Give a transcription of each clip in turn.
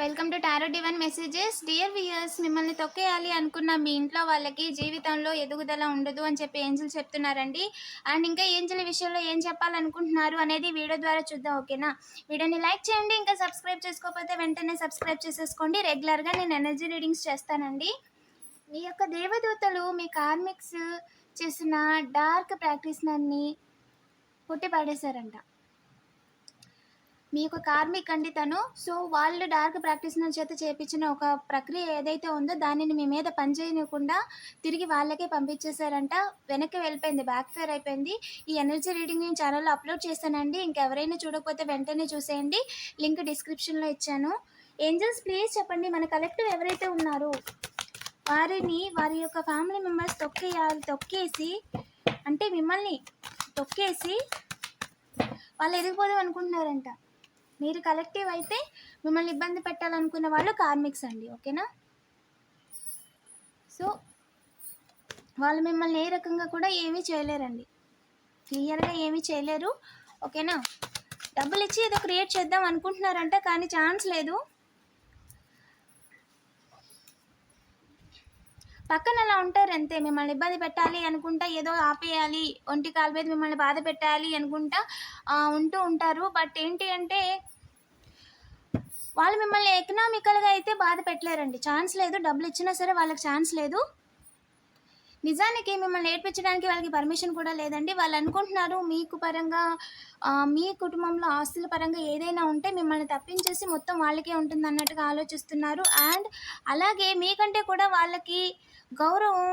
Welcome to tarot divine messages. Dear viewers మిమ్మల్ని తొక్కేయాలి అనుకున్న మీ ఇంట్లో వాళ్ళకి జీవితంలో ఎదుగుదల ఉండదు అని చెప్పి ఏంజిల్ చెప్తున్నారండి. అండ్ ఇంకా ఏంజిల్ విషయంలో ఏం చెప్పాలనుకుంటున్నారు అనేది వీడియో ద్వారా చూద్దాం ఓకేనా? వీడియోని లైక్ చేయండి ఇంకా సబ్స్క్రైబ్ చేసుకోకపోతే వెంటనే సబ్స్క్రైబ్ చేసేసుకోండి. రెగ్యులర్గా నేను ఎనర్జీ రీడింగ్స్ చేస్తానండి. మీ యొక్క దేవదూతలు మీ కార్మిక్స్ చేసిన డార్క్ ప్రాక్టీస్ పుట్టి పడేశారంట మీ యొక్క కార్మిక్ అండి తను. సో వాళ్ళు డార్క్ ప్రాక్టీస్నర్ చేత చేపించిన ఒక ప్రక్రియ ఏదైతే ఉందో దానిని మీ మీద పనిచేయకుండా తిరిగి వాళ్ళకే పంపించేశారంట. వెనక్కి వెళ్ళిపోయింది బ్యాక్ ఫేర్ అయిపోయింది. ఈ ఎనర్జీ రీడింగ్ నేను ఛానల్లో అప్లోడ్ చేశానండి. ఇంకెవరైనా చూడకపోతే వెంటనే చూసేయండి. లింక్ డిస్క్రిప్షన్లో ఇచ్చాను. ఏంజల్స్ ప్లీజ్ చెప్పండి మన కలెక్టివ్ ఎవరైతే ఉన్నారో వారిని వారి యొక్క ఫ్యామిలీ మెంబర్స్ తొక్కేయాలి తొక్కేసి అంటే మిమ్మల్ని తొక్కేసి వాళ్ళు ఎదిగిపోదాం అనుకుంటున్నారంట. మీరు కలెక్టివ్ అయితే మిమ్మల్ని ఇబ్బంది పెట్టాలనుకున్న వాళ్ళు కార్మిక్స్ అండి ఓకేనా? సో వాళ్ళు మిమ్మల్ని ఏ రకంగా కూడా ఏమీ చేయలేరండి. క్లియర్గా ఏమీ చేయలేరు ఓకేనా? డబ్బులు ఇచ్చి ఏదో క్రియేట్ చేద్దాం అనుకుంటున్నారంట కానీ ఛాన్స్ లేదు. పక్కన అలా ఉంటారు అంతే మిమ్మల్ని ఇబ్బంది పెట్టాలి అనుకుంటా ఏదో ఆపేయాలి ఒంటి కాలు మీద మిమ్మల్ని బాధ పెట్టాలి అనుకుంటా ఉంటూ ఉంటారు. బట్ ఏంటి అంటే వాళ్ళు మిమ్మల్ని ఎకనామికల్గా అయితే బాధ పెట్టలేరండి. ఛాన్స్ లేదు డబ్బులు ఇచ్చినా సరే వాళ్ళకి ఛాన్స్ లేదు. నిజానికి మిమ్మల్ని నేర్పించడానికి వాళ్ళకి పర్మిషన్ కూడా లేదండి. వాళ్ళు అనుకుంటున్నారు మీకు పరంగా మీ కుటుంబంలో ఆస్తుల పరంగా ఏదైనా ఉంటే మిమ్మల్ని తప్పించేసి మొత్తం వాళ్ళకే ఉంటుంది అన్నట్టుగా ఆలోచిస్తున్నారు. అండ్ అలాగే మీకంటే కూడా వాళ్ళకి గౌరవం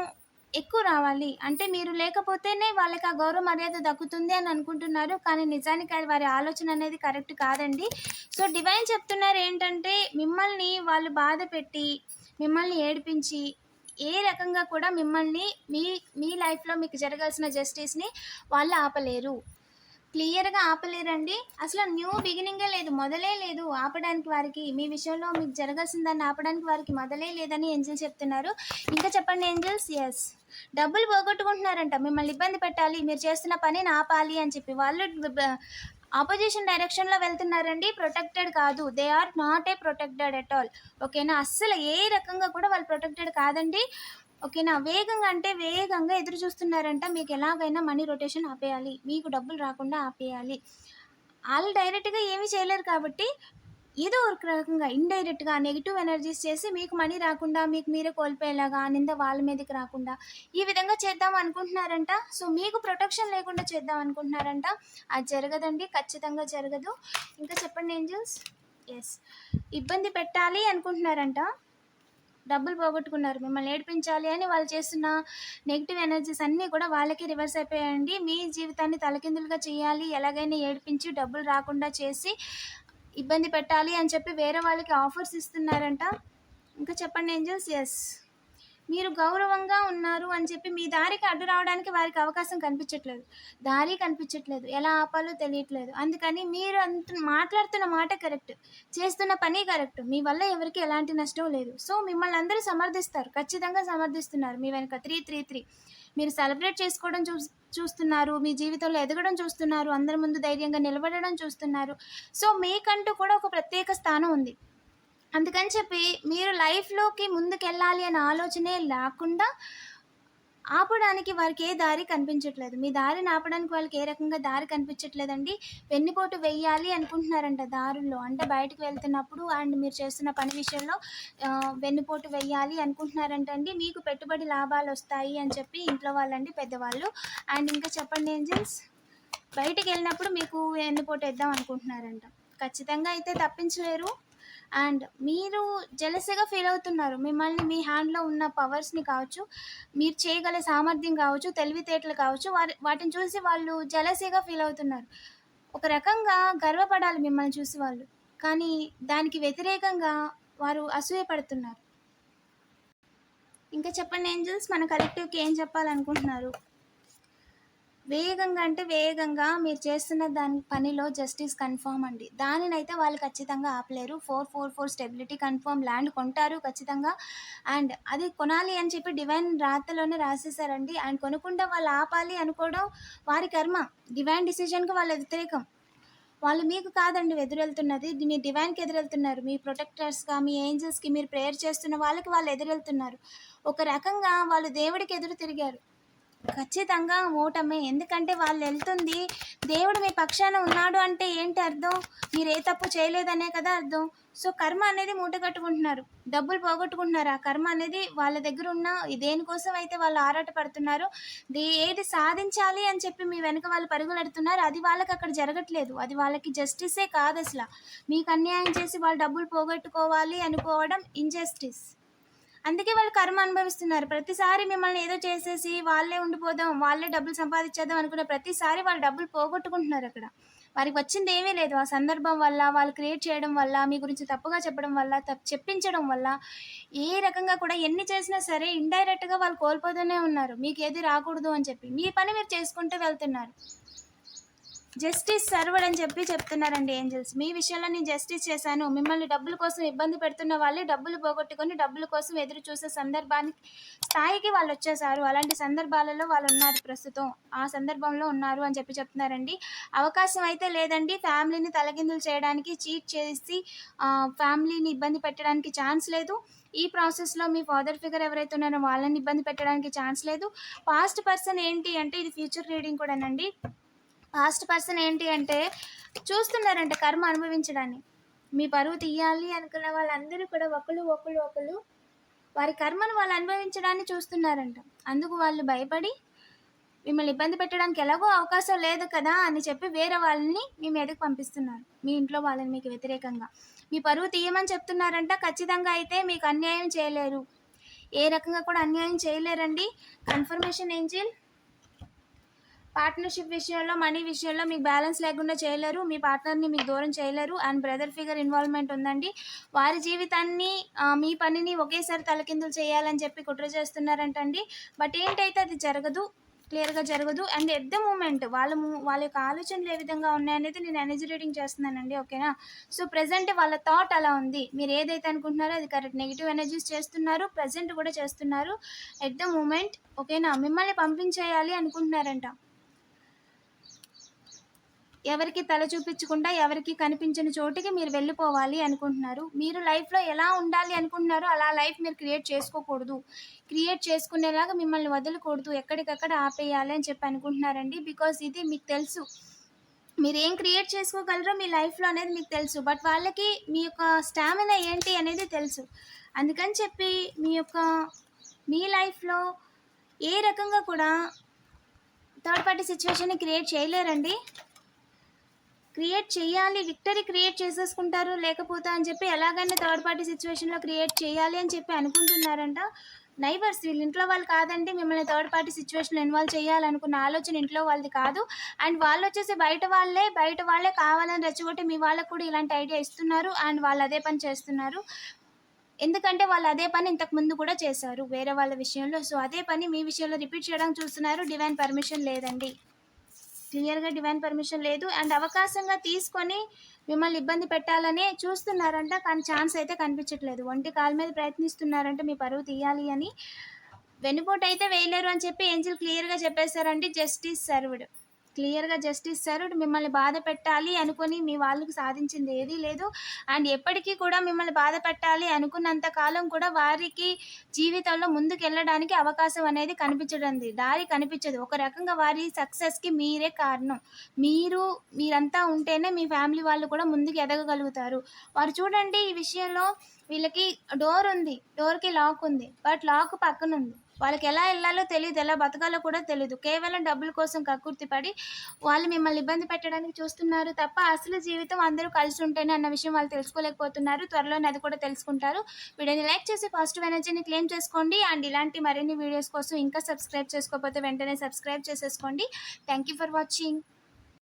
ఎక్కువ రావాలి. అంటే మీరు లేకపోతేనే వాళ్ళకి ఆ గౌరవ మర్యాద దక్కుతుంది అని అనుకుంటున్నారు. కానీ నిజానికి అది వారి ఆలోచన అనేది కరెక్ట్ కాదండి. సో డివైన్ చెప్తున్నారు ఏంటంటే మిమ్మల్ని వాళ్ళు బాధ పెట్టి మిమ్మల్ని ఏడిపించి ఏ రకంగా కూడా మిమ్మల్ని మీ మీ లైఫ్లో మీకు జరగాల్సిన జస్టిస్ని వాళ్ళు ఆపలేరు. క్లియర్గా ఆపలేరండి. అసలు న్యూ బిగినింగే లేదు మొదలే లేదు ఆపడానికి వారికి. మీ విషయంలో మీకు జరగాల్సిన దాన్ని ఆపడానికి వారికి మొదలే లేదని ఏంజల్స్ చెప్తున్నారు. ఇంకా చెప్పండి ఏంజల్స్? ఎస్ డబ్బులు పోగొట్టుకుంటున్నారంట. మిమ్మల్ని ఇబ్బంది పెట్టాలి. మీరు చేస్తున్న పనిని ఆపాలి అని చెప్పి. వాళ్ళు ఆపోజిషన్ డైరెక్షన్లో వెళ్తున్నారండి. ప్రొటెక్టెడ్ కాదు. They are not a protected at all. ఓకేనా? అస్సలు ఏ రకంగా కూడా వాళ్ళు ప్రొటెక్టెడ్ కాదండి. ఓకేనా? వేగంగా అంటే వేగంగా ఎదురు చూస్తున్నారంట. మీకు ఎలాగైనా మనీ రొటేషన్ ఆపేయాలి. మీకు డబ్బులు రాకుండా ఆపేయాలి. వాళ్ళు డైరెక్ట్గా ఏమీ చేయలేరు కాబట్టి ఏదో ఒక రకంగా ఇండైరెక్ట్గా నెగిటివ్ ఎనర్జీస్ చేసి మీకు మనీ రాకుండా మీకు మీరే కోల్పోయేలాగా నింద వాళ్ళ మీదకి రాకుండా ఈ విధంగా చేద్దాం అనుకుంటున్నారంట. సో మీకు ప్రొటెక్షన్ లేకుండా చేద్దాం అనుకుంటున్నారంట. అది జరగదండి. ఖచ్చితంగా జరగదు. ఇంకా చెప్పండి ఏంజల్స్ ఎస్ ఇబ్బంది పెట్టాలి అనుకుంటున్నారంట. డబ్బులు పోగొట్టుకున్నారు. మిమ్మల్ని ఏడిపించాలి అని వాళ్ళు చేస్తున్న నెగిటివ్ ఎనర్జీస్ అన్నీ కూడా వాళ్ళకి రివర్స్ అయిపోయాయండి. మీ జీవితాన్ని తలకిందులుగా చేయాలి ఎలాగైనా ఏడిపించి డబ్బులు రాకుండా చేసి ఇబ్బంది పెట్టాలి అని చెప్పి వేరే వాళ్ళకి ఆఫర్స్ ఇస్తున్నారంట. ఇంకా చెప్పండి ఏంజల్స్ ఎస్ మీరు గౌరవంగా ఉన్నారు అని చెప్పి మీ దారికి అడ్డు రావడానికి వారికి అవకాశం కనిపించట్లేదు. దారి కనిపించట్లేదు. ఎలా ఆపాలో తెలియట్లేదు. అందుకని మీరు అంత మాట్లాడుతున్న మాట కరెక్ట్. చేస్తున్న పని కరెక్ట్. మీ వల్ల ఎవరికి ఎలాంటి నష్టం లేదు. సో మిమ్మల్ని అందరూ సమర్థిస్తారు. ఖచ్చితంగా సమర్థిస్తున్నారు. మీ వెనక త్రీ త్రీ త్రీ. మీరు సెలబ్రేట్ చేసుకోవడం చూ చూస్తున్నారు. మీ జీవితంలో ఎదగడం చూస్తున్నారు. అందరి ముందు ధైర్యంగా నిలబడడం చూస్తున్నారు. సో మీకంటూ కూడా ఒక ప్రత్యేక స్థానం ఉంది. అందుకని చెప్పి మీరు లైఫ్లోకి ముందుకెళ్ళాలి అనే ఆలోచనే లేకుండా ఆపడానికి వారికి ఏ దారి కనిపించట్లేదు. మీ దారిని ఆపడానికి వాళ్ళకి ఏ రకంగా దారి కనిపించట్లేదండి. వెన్నుపోటు వెయ్యాలి అనుకుంటున్నారంట దారుల్లో. అంటే బయటకు వెళ్తున్నప్పుడు అండ్ మీరు చేస్తున్న పని విషయంలో వెన్నుపోటు వెయ్యాలి అనుకుంటున్నారంట అండి మీకు పెట్టుబడి లాభాలు వస్తాయి అని చెప్పి ఇంట్లో వాళ్ళండి పెద్దవాళ్ళు. అండ్ ఇంకా చెప్పండి ఏంజల్స్? బయటికి వెళ్ళినప్పుడు మీకు వెన్నుపోటు వేద్దాం అనుకుంటున్నారంట. ఖచ్చితంగా అయితే తప్పించలేరు. అండ్ మీరు జలసగా ఫీల్ అవుతున్నారు. మిమ్మల్ని మీ హ్యాండ్లో ఉన్న పవర్స్ని కావచ్చు మీరు చేయగల సామర్థ్యం కావచ్చు తెలివితేటలు కావచ్చు వారి వాటిని చూసి వాళ్ళు జలసీగా ఫీల్ అవుతున్నారు. ఒక రకంగా గర్వపడాలి మిమ్మల్ని చూసి వాళ్ళు. కానీ దానికి వ్యతిరేకంగా వారు అసూయపడుతున్నారు ఇంకా చెప్పండి ఏంజల్స్? మన కలెక్టివ్కి ఏం చెప్పాలనుకుంటున్నారు? వేగంగా అంటే వేగంగా మీరు చేస్తున్న దాని పనిలో జస్టిస్ కన్ఫామ్ అండి. దానినైతే వాళ్ళు ఖచ్చితంగా ఆపలేరు. Four four four stability confirm land కొంటారు ఖచ్చితంగా. అండ్ అది కొనాలి అని చెప్పి డివైన్ రాతలోనే రాసేసారండి అండ్ కొనకుండా వాళ్ళు ఆపాలి అనుకోవడం వారి కర్మ. డివైన్ డిసిజన్కి వాళ్ళ వ్యతిరేకం. వాళ్ళు మీకు కాదండి ఎదురెళ్తున్నది. మీ డివైన్కి ఎదురెళ్తున్నారు. మీ ప్రొటెక్టర్స్గా మీ ఏంజల్స్కి మీరు ప్రేయర్ చేస్తున్న వాళ్ళకి వాళ్ళు ఎదురెళ్తున్నారు. ఒక రకంగా వాళ్ళు దేవుడికి ఎదురు తిరిగారు. ఖచ్చితంగా ఓటమే. ఎందుకంటే వాళ్ళు వెళ్తుంది. దేవుడు మీ పక్షాన ఉన్నాడు అంటే ఏంటి అర్థం? మీరు ఏ తప్పు చేయలేదనే కదా అర్థం. సో కర్మ అనేది మూట కట్టుకుంటున్నారు. డబ్బులు పోగొట్టుకుంటున్నారు. ఆ కర్మ అనేది వాళ్ళ దగ్గర ఉన్న దేనికోసం అయితే వాళ్ళు ఆరాట పడుతున్నారో. ఏది సాధించాలి అని చెప్పి మీ వెనక వాళ్ళు పరుగులెడుతున్నారు అది వాళ్ళకి అక్కడ జరగట్లేదు. అది వాళ్ళకి జస్టిసే కాదు అసలు. మీకు అన్యాయం చేసి వాళ్ళు డబ్బులు పోగొట్టుకోవాలి అనుకోవడం ఇంజస్టిస్ అందుకే వాళ్ళు కర్మ అనుభవిస్తున్నారు. ప్రతిసారి మిమ్మల్ని ఏదో చేసేసి వాళ్ళే ఉండిపోదాం వాళ్ళే డబ్బులు సంపాదించేద్దాం అనుకున్న ప్రతిసారి వాళ్ళు డబ్బులు పోగొట్టుకుంటున్నారు అక్కడ. వారికి వచ్చింది ఏమీ లేదు. ఆ సందర్భం వల్ల వాళ్ళు క్రియేట్ చేయడం వల్ల మీ గురించి తప్పుగా చెప్పడం వల్ల తప్పు చెప్పించడం వల్ల ఏ రకంగా కూడా ఎన్ని చేసినా సరే ఇండైరెక్ట్గా వాళ్ళు కోల్పోతూనే ఉన్నారు. మీకు ఏది రాకూడదు అని చెప్పి. మీ పని మీరు చేసుకుంటూ వెళ్తున్నారు. జస్టిస్ సర్వడ్ అని చెప్పి చెప్తున్నారండి ఏంజల్స్. మీ విషయంలో నేను జస్టిస్ చేశాను. మిమ్మల్ని డబ్బుల కోసం ఇబ్బంది పెడుతున్న వాళ్ళే డబ్బులు పోగొట్టుకొని డబ్బుల కోసం ఎదురు చూసే సందర్భానికి స్థాయికి వాళ్ళు వచ్చేసారు అలాంటి సందర్భాలలో వాళ్ళు ఉన్నారు ప్రస్తుతం. ఆ సందర్భంలో ఉన్నారు అని చెప్పి చెప్తున్నారండి. అవకాశం అయితే లేదండి. ఫ్యామిలీని తలగిందులు చేయడానికి చీట్ చేసి ఫ్యామిలీని ఇబ్బంది పెట్టడానికి ఛాన్స్ లేదు. ఈ ప్రాసెస్లో మీ ఫాదర్ ఫిగర్ ఎవరైతే ఉన్నారో వాళ్ళని ఇబ్బంది పెట్టడానికి ఛాన్స్ లేదు. పాస్ట్ పర్సన్ ఏంటి అంటే ఇది ఫ్యూచర్ రీడింగ్ కూడానండి. ఫాస్ట్ పర్సన్ ఏంటి అంటే చూస్తున్నారంట కర్మ అనుభవించడాన్ని. మీ పరువు తీయాలి అనుకున్న వాళ్ళందరూ కూడా ఒకళ్ళు ఒకళ్ళు ఒకళ్ళు వారి కర్మను వాళ్ళు అనుభవించడాన్ని చూస్తున్నారంట. అందుకు వాళ్ళు భయపడి మిమ్మల్ని ఇబ్బంది పెట్టడానికి ఎలాగో అవకాశం లేదు కదా అని చెప్పి వేరే వాళ్ళని మీ మీదకి పంపిస్తున్నారు. మీ ఇంట్లో వాళ్ళని మీకు వ్యతిరేకంగా. మీ పరువు తీయమని చెప్తున్నారంట ఖచ్చితంగా అయితే మీకు అన్యాయం చేయలేరు. ఏ రకంగా కూడా అన్యాయం చేయలేరండి. కన్ఫర్మేషన్ ఏంజిల్ పార్ట్నర్షిప్ విషయంలో మనీ విషయంలో మీకు బ్యాలెన్స్ లేకుండా చేయలేరు. మీ పార్ట్నర్ని మీకు దూరం చేయలేరు. అండ్ బ్రదర్ ఫిగర్ ఇన్వాల్వ్మెంట్ ఉందండి. వారి జీవితాన్ని మీ పనిని ఒకేసారి తలకిందులు చేయాలని చెప్పి కుట్ర చేస్తున్నారంటండి. బట్ ఏంటైతే అది జరగదు క్లియర్గా జరగదు. అండ్ ఎట్ ద మూమెంట్ వాళ్ళ వాళ్ళ యొక్క ఆలోచనలు ఏ విధంగా ఉన్నాయనేది నేను ఎనర్జీ రీడింగ్ చేస్తున్నానండి. ఓకేనా? సో ప్రజెంట్ వాళ్ళ థాట్ అలా ఉంది. మీరు ఏదైతే అనుకుంటున్నారో అది కరెక్ట్. నెగిటివ్ ఎనర్జీస్ చేస్తున్నారు ప్రజెంట్ కూడా చేస్తున్నారు. ఎట్ ద మూమెంట్ ఓకేనా? మిమ్మల్ని పంపించేయాలి అనుకుంటున్నారంట. ఎవరికి తల చూపించకుండా ఎవరికి కనిపించని చోటికి మీరు వెళ్ళిపోవాలి అనుకుంటున్నారు. మీరు లైఫ్లో ఎలా ఉండాలి అనుకుంటున్నారో అలా లైఫ్ మీరు క్రియేట్ చేసుకోకూడదు. క్రియేట్ చేసుకునేలాగా మిమ్మల్ని వదలకూడదు. ఎక్కడికక్కడ ఆపేయాలి అని చెప్పి అనుకుంటున్నారండి. బికాస్ ఇది మీకు తెలుసు. మీరు ఏం క్రియేట్ చేసుకోగలరో మీ లైఫ్లో అనేది మీకు తెలుసు. బట్ వాళ్ళకి మీ యొక్క స్టామినా ఏంటి అనేది తెలుసు. అందుకని చెప్పి మీ యొక్క మీ లైఫ్లో ఏ రకంగా కూడా థర్డ్ పార్టీ సిచ్యువేషన్ క్రియేట్ చేయలేరండి. క్రియేట్ చేయాలి విక్టరీ క్రియేట్ చేసేసుకుంటారు. లేకపోతే అని చెప్పి ఎలాగైనా థర్డ్ పార్టీ సిచ్యువేషన్లో క్రియేట్ చేయాలి అని చెప్పి అనుకుంటున్నారంట. నైబర్స్ వీళ్ళ ఇంట్లో వాళ్ళు కాదండి మిమ్మల్ని థర్డ్ పార్టీ సిచ్యువేషన్లో ఇన్వాల్వ్ చేయాలనుకున్న ఆలోచన ఇంట్లో వాళ్ళది కాదు. అండ్ వాళ్ళు వచ్చేసి బయట వాళ్ళే బయట వాళ్ళే కావాలని రెచ్చగొట్టి మీ వాళ్ళకు కూడా ఇలాంటి ఐడియా ఇస్తున్నారు అండ్ వాళ్ళు అదే పని చేస్తున్నారు. ఎందుకంటే వాళ్ళు అదే పని ఇంతకుముందు కూడా చేశారు వేరే వాళ్ళ విషయంలో. సో అదే పని మీ విషయంలో రిపీట్ చేయడానికి చూస్తున్నారు. డివైన్ పర్మిషన్ లేదండి. క్లియర్గా డివైన్ పర్మిషన్ లేదు. అండ్ అవకాశంగా తీసుకొని మిమ్మల్ని ఇబ్బంది పెట్టాలని చూస్తున్నారంట. కానీ ఛాన్స్ అయితే కనిపించట్లేదు. ఒంటి కాలు మీద ప్రయత్నిస్తున్నారంట మీ పరువు తీయాలి అని. వెనుపోటు అయితే వేయలేరు అని చెప్పి ఏంజిల్ క్లియర్గా చెప్పేశారండి. జస్టిస్ సర్వ్డ్ క్లియర్గా జస్టిస్ సర్వ్డ్ మిమ్మల్ని బాధ పెట్టాలి అనుకుని మీ వాళ్ళకి సాధించింది ఏదీ లేదు. అండ్ ఎప్పటికీ కూడా మిమ్మల్ని బాధ పెట్టాలి అనుకున్నంత కాలం కూడా వారికి జీవితంలో ముందుకు వెళ్ళడానికి అవకాశం అనేది కనిపించడం దారి కనిపించదు. ఒక రకంగా వారి సక్సెస్కి మీరే కారణం. మీరు మీరంతా ఉంటేనే మీ ఫ్యామిలీ వాళ్ళు కూడా ముందుకు ఎదగగలుగుతారు. వారు చూడండి ఈ విషయంలో వీళ్ళకి డోర్ ఉంది. డోర్కి లాక్ ఉంది. బట్ లాక్ పక్కన ఉంది వాళ్ళకి ఎలా వెళ్ళాలో తెలియదు ఎలా బతకాలో కూడా తెలియదు. కేవలం డబ్బుల కోసం కక్కుర్తి పడి వాళ్ళు మిమ్మల్ని ఇబ్బంది పెట్టడానికి చూస్తున్నారు తప్ప అసలు జీవితం అందరూ కలిసి ఉంటేనే అన్న విషయం వాళ్ళు తెలుసుకోలేకపోతున్నారు. త్వరలోనే అది కూడా తెలుసుకుంటారు. వీడియోని లైక్ చేసి పాజిటివ్ ఎనర్జీని క్లెయిమ్ చేసుకోండి. అండ్ ఇలాంటి మరిన్ని వీడియోస్ కోసం ఇంకా సబ్స్క్రైబ్ చేసుకోకపోతే వెంటనే సబ్స్క్రైబ్ చేసేసుకోండి. Thank you for watching.